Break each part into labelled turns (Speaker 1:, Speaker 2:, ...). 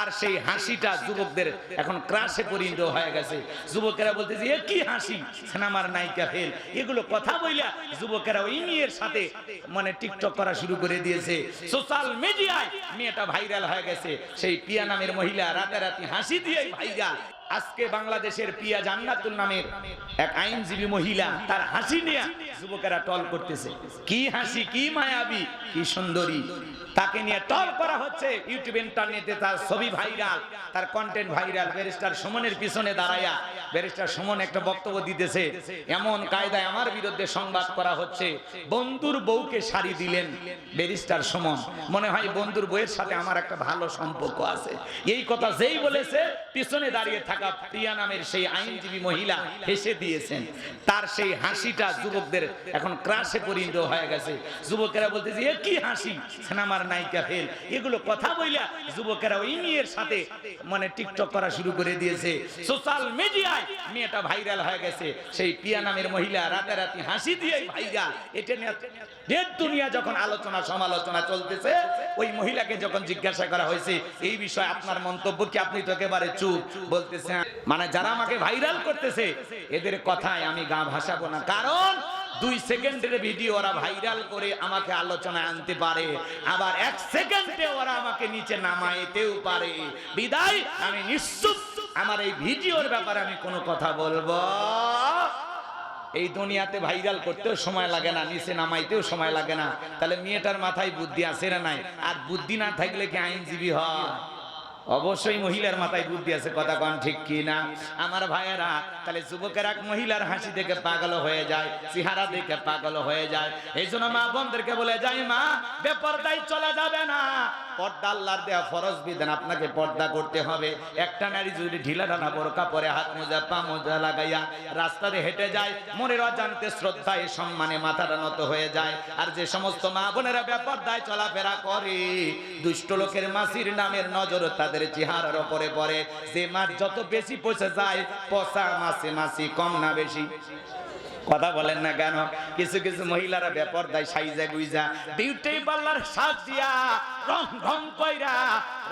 Speaker 1: তার সেই হাসিটা যুবকদের এখন ক্রাশে পরিণত হয়ে গেছে। যুবকেরা বলতেছে, এ কি হাসি? সিনেমার নায়িকা ফেল। এগুলো কথা বইলা যুবকেরা ওই মেয়ের সাথে মানে টিকটক করা শুরু করে দিয়েছে। সোশ্যাল মিডিয়ায় মেয়েটা ভাইরাল হয়ে গেছে। সেই পিয়া নামের মহিলা রাতারাতি হাসি দিয়ে ভাইরাল আজকে বাংলাদেশের পিয়া জান্নাতুল নামের এক আইনজীবী মহিলা তার হাসি নিয়ে যুবকেরা টল করতেছে। কি হাসি, কি মায়াবী, কি সুন্দরী। তাকে নিয়ে টল করা হচ্ছে ইউটিউব, ইন্টারনেটে তার ছবি ভাইরাল, তার কন্টেন্ট ভাইরাল। ব্যারিস্টার সুমনের পিছনে দাঁড়াইয়া ব্যারিস্টার সুমন একটা বক্তব্য দিতেছে, এমন কায়দায় আমার বিরুদ্ধে সংবাদ করা হচ্ছে, বন্ধুর বউকে শাড়ি দিলেন ব্যারিস্টার সুমন। মনে হয় বন্ধুর বউয়ের সাথে আমার একটা ভালো সম্পর্ক আছে। এই কথা যেই বলেছে, পিছনে দাঁড়িয়ে থাকা। প্রিয়া নামের সেই আইনজীবী মহিলা হেসে দিয়েছেন। তার সেই হাসিটা যুবকদের এখন ক্রাশে পরিণত হয়ে গেছে। যুবকেরা বলতেছে, এ কি হাসি? সিনেমার নায়িকা ফেল। এগুলো কথা বইলা যুবকেরা ওই মেয়ের সাথে মানে টিকটক করা শুরু করে দিয়েছে। সোশ্যাল মিডিয়ায় মেয়েটা ভাইরাল হয়ে গেছে। সেই পিয়া নামের মহিলা রাতারাতি হাসি দিয়ে ভাইরাল এটা নিয়ে দুনিয়া যখন আলোচনা, সমালোচনা চলতেছে, ওই মহিলাকে যখন জিজ্ঞাসা করা হয়েছে, এই আপনার মন্তব্য কি? আপনি তো একেবারে চুপ। বলতেছেন মানে যারা আমাকে ভাইরাল করতেছে, এদের কথায় আমি গা ভাসাবো না। কারণ দুই সেকেন্ডের ভিডিও ওরা ভাইরাল করে আমাকে আলোচনায় আনতে পারে। আবার এক সেকেন্ডে ওরা আমাকে নিচে নামাইতেও পারে। বিদায়, আমি নিশ্চিত আমার এই ভিডিওর ব্যাপারে আমি কোনো কথা বলব এই দুনিয়াতে ভাইরাল করতেও সময় লাগে না, নিচে নামাইতেও সময় লাগে না। তাহলে মেয়েটার মাথায় বুদ্ধি আছে না নাই? আর বুদ্ধি না থাকলে কি আইনজীবী হয়? অবশ্যই মহিলার মাথায় বুদ্ধি আছে, কথা কন ঠিক কি না? আমার ভাইয়েরা, তাহলে যুবকের এক মহিলার হাসি দেখে পাগল হয়ে যায়, চেহারা দেখে পাগল হয়ে যায়। এই জন্য মা বোনদেরকে বলে, যাই মা, বেপরদায় চলে যাবে না। পর্দা আল্লাহর দেয়া ফরজ বিধান, আপনাকে পর্দা করতে হবে। একটা নারী যদি ঢিলা ডানা বোরকা পরে হাত মোজা, পা মোজা লাগাইয়া রাস্তাতে হেঁটে যায়, মনের অজান্তে শ্রদ্ধায়, সম্মানে মাথাটা নত হয়ে যায়। আর যে সমস্ত মা বোনেরা বেপরদায় চলাফেরা করে, দুষ্ট লোকের মাসির নামের নজর তাদের চেহারার ওপরে পড়ে। যে মাছ যত বেশি পচে যায়, পচা মাসে মাসি কম না বেশি। কথা বলেন না কেন? কিছু কিছু মহিলারা ব্যাপার দেয় সাইজা গুইজা বিউটি পার্লার সাজ দিয়া রং ঢং কইরা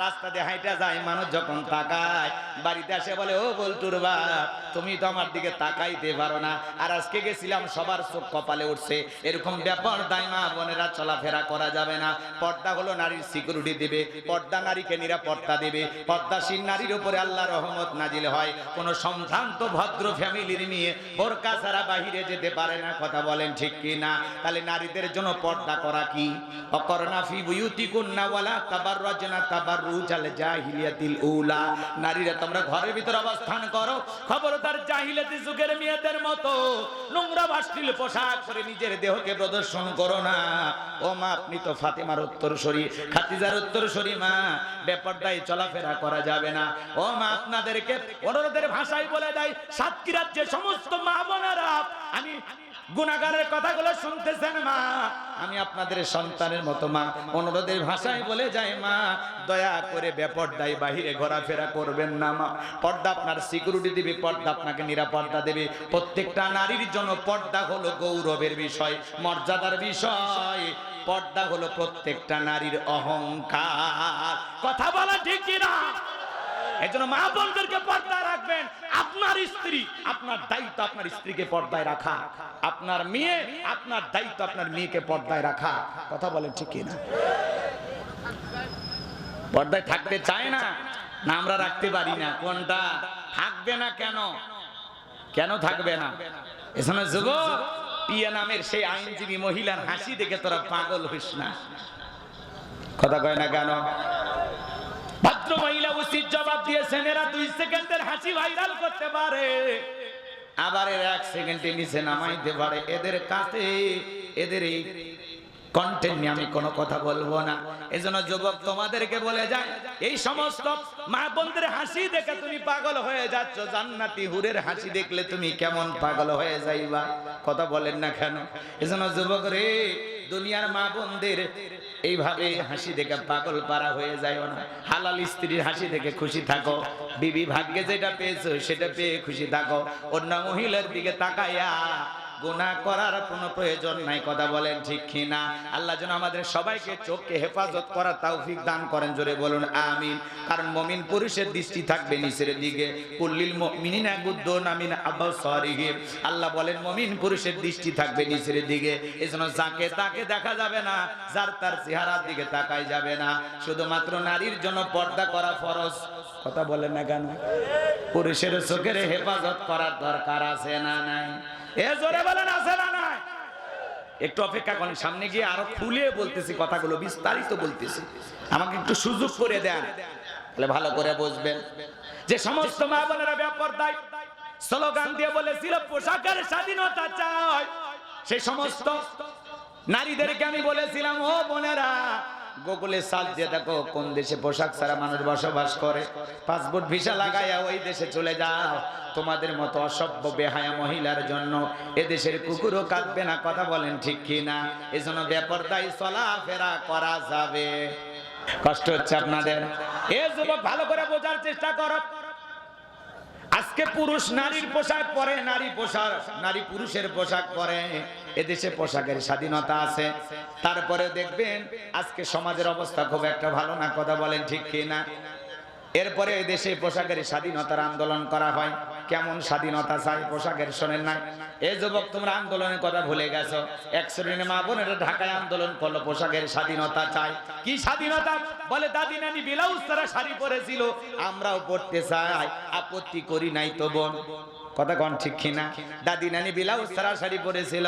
Speaker 1: রাস্তা দিয়ে হাইটা যায়, মানুষ যখন তাকায়, বাড়িতে আসে বলে, ও বলতুর বাপ, তুমি তো আমার দিকে তাকাইতে পারো না। আর আজকে গেছিলাম, সবার চোখ কপালে উঠছে, এরকম ব্যাপার দাইমা বোনেরা চলাফেরা করা যাবে না। পর্দা হলো নারীর সিকিউরিটি দেবে, পর্দা নারীকে নিরাপত্তা দিবে পর্দাসীন নারীর উপরে আল্লাহ রহমত নাজিল হয়। কোন সম্ভ্রান্ত, ভদ্র ফ্যামিলির নিয়ে বোরকা ছাড়া বাহিরে যেতে পারে না, কথা বলেন ঠিক কি না? তাহলে নারীদের জন্য পর্দা করা কি? অকরনা ফি বুয়ুতি কুন্না ওয়ালা তাবাররাজনা তাবাররুজাল জাহিলিয়াতিল উলা। নারীরা তোমরা ঘরের ভিতর অবস্থান করো, খবরদার জাহিলিয়াতি যুগের মেয়েদের মতো নোংরা বাষ্টিল পোশাক পরে নিজের দেহকে প্রদর্শন করো না। ও মা, আপনি তো ফাতেমার উত্তরসূরি, খাতিজার উত্তরসূরি মা, বেপরদায় চলাফেরা করা যাবে না। ও মা, আপনাদেরকে অনুরোধের ভাষায় বলে দেয় সাতক্ষীরার যে সমস্ত মা বোনেরা আমি গুণাগারের কথাগুলো শুনতেছেন মা। আমি আপনাদের সন্তানের মতো মা। অনুরোধের ভাষায় বলে যাই মা, দয়া করে বেপর্দায় বাহিরে ঘোরাফেরা করবেন না মা। পর্দা আপনার সিকিউরিটি দিবে, পর্দা আপনাকে নিরাপত্তা দেবে। প্রত্যেকটা নারীর জন্য পর্দা হলো গৌরবের বিষয়, মর্যাদার বিষয়। পর্দা হলো প্রত্যেকটা নারীর অহংকার। কথা বলা ঠিক কিনা? এই জন্য মা বোনদেরকে পর্দায় রাখবেন। আপনার স্ত্রী, আপনার দায়িত্ব আপনার স্ত্রীকে পর্দায় রাখা। আপনার মেয়ে, আপনার দায়িত্ব আপনার মেয়েকে পর্দায় রাখা। কথা বলেন ঠিক না পর্দায় থাকতে চায় না না আমরা রাখতে পারি না। কোনটা? থাকবে না কেন? কেন থাকবে না? এখানে যুবক, পিয়া নামের সেই আইনজীবী মহিলার হাসি দেখে তোরা পাগল হইস না। কথা কয় না কেন? ভদ্র মহিলা উচিত জবাব দিয়েছেন, এরা দুই সেকেন্ডের হাসি ভাইরাল করতে পারে। আবার এরা এক সেকেন্ডে নিচে নামাইতে পারে। এদের কাছে, এদের এই এজন্য যুবক কেমন পাগল হয়ে যাইবা? কথা বলেন না কেন? এজন্য যুবক রে, দুনিয়ার মা বোনদের এইভাবে হাসি দেখে পাগল পারা হয়ে যায় না। হালাল স্ত্রীর হাসি দেখে খুশি থাকো। বিবি ভাগ্যে যেটা পেয়েছ, সেটা পেয়ে খুশি থাকো। অন্য মহিলার দিকে তাকাইয়া গুনাহ করার কোনো প্রয়োজন নাই, কথা বলেন ঠিক কিনা? আল্লাহ যেন আমাদের সবাইকে চোখকে হেফাজত করার তৌফিক দান করেন, জোরে বলুন, আমিন। কারণ মমিন পুরুষের দৃষ্টি থাকবে নিচের দিকে। কুল্লিল মুমিনিনা গুদ্দুন আমিন আবসারিহিম। আল্লাহ বলেন, মমিন পুরুষের দৃষ্টি থাকবে নিচের দিকে। এজন্য যাকে তাকে দেখা যাবে না, যার তার চেহারার দিকে তাকাই যাবে না। শুধুমাত্র নারীর জন্য পর্দা করা ফরজ। কথা বলেন না কেন? পুরুষের চোখের হেফাজত করার দরকার আছে না নাই? এ জোরে না একটু অপেক্ষা করেন, সামনে গিয়ে আরও খুলে বলতেছি কথাগুলো, বিস্তারিত বলতেছি। আমাকে একটু সুযোগ করে দেন। তাহলে ভালো করে বুঝবেন। যে সমস্ত মা বোনেরা ব্যাপার দায় স্লোগান দিয়ে বলেছিল, পোশাকের স্বাধীনতা চাই। সেই সমস্ত নারীদেরকে আমি বলেছিলাম, ও বোনেরা গুগলে সার্চ দিয়ে দেখো কোন দেশে পোশাক ছাড়া মানুষ বসবাস করে। পাসপোর্ট ভিসা লাগাইয়া ওই দেশে চলে যাও। তোমাদের মতো অসভ্য, বেহায়া মহিলার জন্য এ দেশের কুকুরও কাঁদবে না, কথা বলেন ঠিক কি না এই জন্য বেপরদায় চলাফেরা করা যাবে। কষ্ট হচ্ছে আপনাদের? এ যুবক, ভালো করে বোঝার চেষ্টা করো। আজকে পুরুষ নারীর পোশাক পরে, নারী পোশাক, নারী পুরুষের পোশাক পরে। এদেশে পোশাকের স্বাধীনতা আছে। তারপরে দেখবেন, আজকে সমাজের অবস্থা খুব একটা ভালো না, কথা বলেন ঠিক কি না? এরপরে দেশে পোশাকের স্বাধীনতার আন্দোলন করা হয়। কেমন স্বাধীনতা চাই পোশাকের শোনেন না? এই যুবক, তোমরা আন্দোলনের কথা ভুলে গেছো। এক শ্রেণির মা বোনেরা ঢাকায় আন্দোলন করল, পোশাকের স্বাধীনতা চাই। কি স্বাধীনতা? বলে, দাদি নানি ব্লাউজ তারা শাড়ি পরেছিল। আমরাও পড়তে চাই। আপত্তি করি নাই তো বোন। কথা কন ঠিক কিনা? দাদি নানি ব্লাউজ তারা শাড়ি পরেছিল,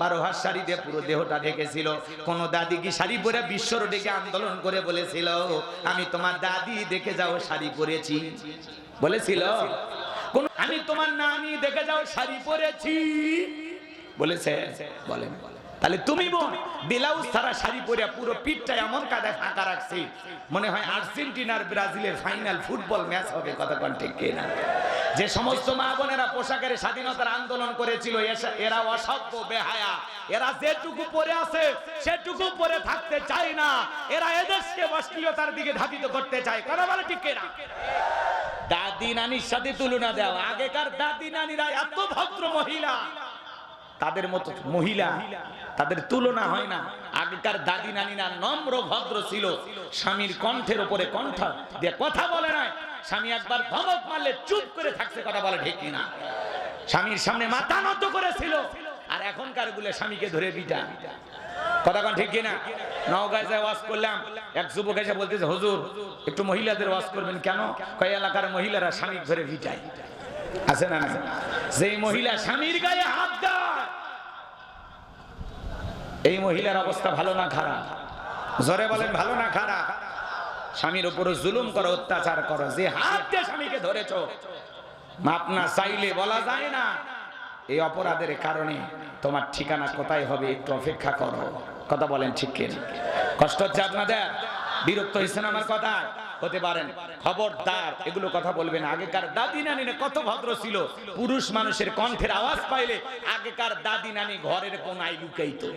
Speaker 1: বারো হাত শাড়ি দিয়ে পুরো দেহটা ঢেকেছিল। কোন দাদি কি শাড়ি পরে বিশ্বর ডেকে আন্দোলন করে বলেছিল, আমি তোমার দাদি দেখে যাও শাড়ি পরেছি। বলেছিল, কোন আমি তোমার নানি দেখে যাও শাড়ি পরেছি। বলেছে, বলেন। তাহলে তুমি বোন, ব্লাউজ ছাড়া শাড়ি পরে পুরো পিঠটা এমন কাদা ফাঁকা রাখছি, মনে হয় আর্জেন্টিনার ব্রাজিলের ফাইনাল ফুটবল ম্যাচ হবে কথা ঠিক কিনা? যে সমস্ত মা বোনেরা পোশাকের স্বাধীনতার আন্দোলন করেছিল এরা অসভ্য, বেহায়া। এরা যেটুকু পরে আছে, সেটুকু পরে থাকতে চায় না। এরা এদেশকে অশ্লীলতার দিকে ধাবিত করতে চায়। কথা বলে ঠিক কিনা? দাদি নানির সাথে তুলনা দেওয়া আগেকার দাদি নানিরা এত ভদ্র মহিলা। তাদের মতো মহিলা, তাদের তুলনা হয় না। আগেকার দাদি নানিরা নম্র, ভদ্র ছিল। স্বামীর কণ্ঠের উপরে কণ্ঠ দিয়ে কথা বলে না স্বামী একবার ধমক মারলে চুপ করে থাকছে কথা বলে ঠিক না স্বামীর সামনে মাথা নত করেছিল, আর এখনকারগুলো স্বামীকে ধরে বিটা কথা কন ঠিক কিনা? যায় ওয়াজ করলাম, এক যুবক এসে বলতেছে, হুজুর, একটু মহিলাদের ওয়াজ করবেন কেন? কয়, এলাকার মহিলারা স্বামী ধরে আছে না যেই মহিলা স্বামীর গায়ে হাত এই মহিলার অবস্থা ভালো না খারাপ? জোরে বলেন, ভালো না খারাপ? স্বামীর উপর জুলুম করো, অত্যাচার করো, যে হাত দিয়ে স্বামীকে ধরেছ, মাপ না চাইলে বলা যায় না। এই অপরাধের কারণে তোমার ঠিকানা কোথায় হবে একটু অপেক্ষা করো। কথা বলেন ঠিক কষ্ট হচ্ছে আপনাদের? বিরক্ত হয়েছেন আমার কথায়? হতে পারেন। খবরদার, এগুলো কথা বলবেন। আগেকার দাদি নানি কত ভদ্র ছিল। পুরুষ মানুষের কণ্ঠের আওয়াজ পাইলে আগেকার দাদি নানি ঘরের কোনায় লুকাইতো।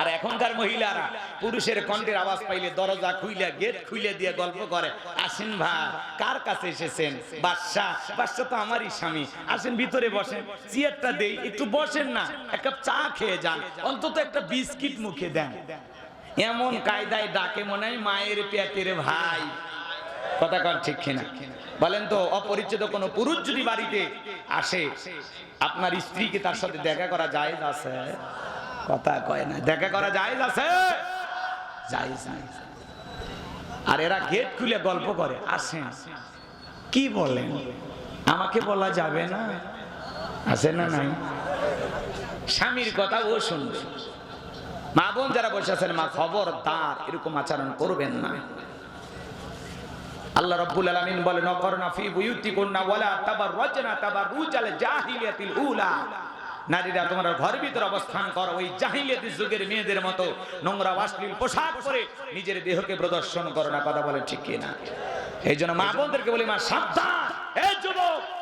Speaker 1: আর এখনকার মহিলারা পুরুষের কণ্ঠের আওয়াজ পাইলে দরজা খুইলে, গেট খুইলে দিয়ে গল্প করে। আসেন ভাই, কার কাছে এসেছেন? বাদশা বাদশা তো আমারই স্বামী। আসেন ভিতরে বসেন। চেয়ারটা দেই, একটু বসেন না। এক কাপ চা খেয়ে যান। অন্তত একটা বিস্কিট মুখে দেন। এমন কায়দায় ডাকে মনে হয় মায়ের পেটের ভাই। কথা কর ঠিক কিনা? বলেন তো, অপরিচিত কোনো পুরুষ যদি বাড়িতে আসে, আপনার স্ত্রীকে তার সাথে দেখা করা যায় আছে? কথা কয় না। দেখা করা যায় আছে? জায়েজ নাই। আর এরা গেট খুলে গল্প করে আসেন কি বলেন? আমাকে বলা যাবে না? আছে না নাই? স্বামীর কথা ও শুনবে। মা বোন যারা বসে আছেন, মা খবরদার, এরকম আচরণ করবেন না। আল্লাহ রাব্বুল আলামিন বলেন, অকরনা ফি বুয়ুতিকুন্না ওয়ালা তাবাররাজনা তাবাররুজাল জাহিলিয়াতিল উলা। নারীরা, তোমরা ঘর ভিতর অবস্থান করো, ওই জাহিলিয়াতি যুগের মেয়েদের মতো নোংরা অশ্লীল পোশাক পরে নিজের দেহকে প্রদর্শন করো না, কথা বলে ঠিক কি না এই জন্য মা বোনদেরকে বলি, মা, সাবধান!